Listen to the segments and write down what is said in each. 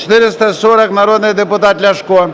440 народний депутат Ляшко.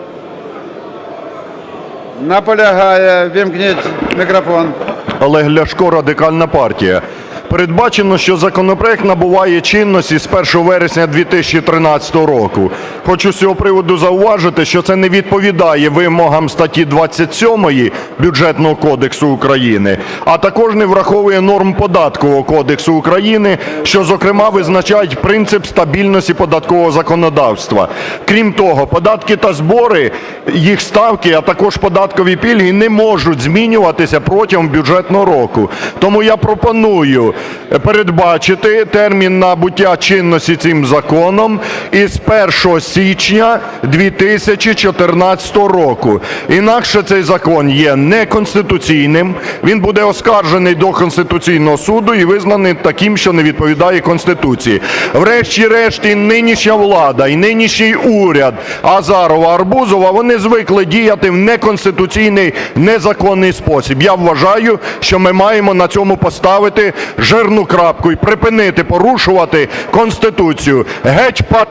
Наполягає. Вімкніть мікрофон. Олег Ляшко, Радикальна партія. Передбачено, що законопроект набуває чинності з 1 вересня 2013 року. Хочу з цього приводу зауважити, що це не відповідає вимогам статті 27 Бюджетного кодексу України, а також не враховує норм Податкового кодексу України, що, зокрема, визначають принцип стабільності податкового законодавства. Крім того, податки та збори, їх ставки, а також податкові пільги не можуть змінюватися протягом бюджетного року. Тому я пропоную передбачити термін набуття чинності цим законом із 1 січня 2014 року. Інакше цей закон є неконституційним, він буде оскаржений до Конституційного суду і визнаний таким, що не відповідає Конституції. Врешті-решт, і нинішня влада, і нинішній уряд Азарова, Арбузова, вони звикли діяти в неконституційний, незаконний спосіб. Я вважаю, що ми маємо на цьому поставити жирну крапку і припинити порушувати Конституцію. Геть па...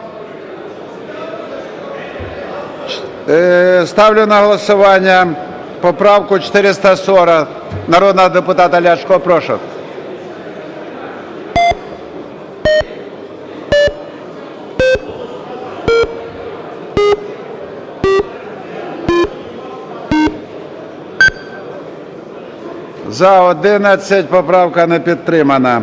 Е, Ставлю на голосування поправку 440 народного депутата Ляшко. Прошу. За 11 поправка не підтримана.